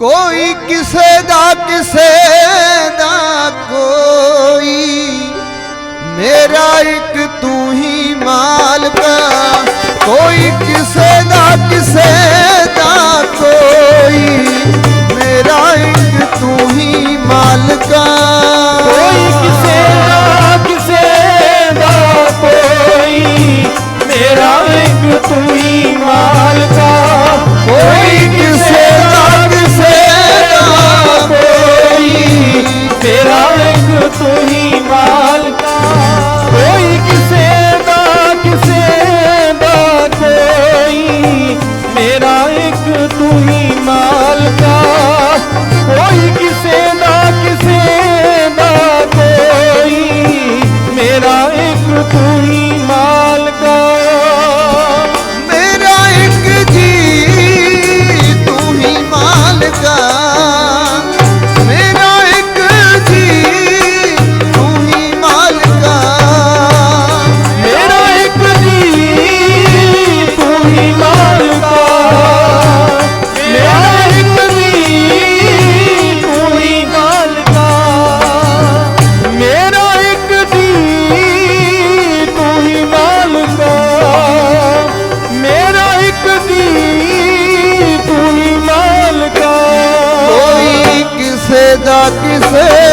ਕੋਈ ਕਿਸੇ ਦਾ ਕਿਸੇ ਦਾ ਕੋਈ। ਮੇਰਾ से जा किसे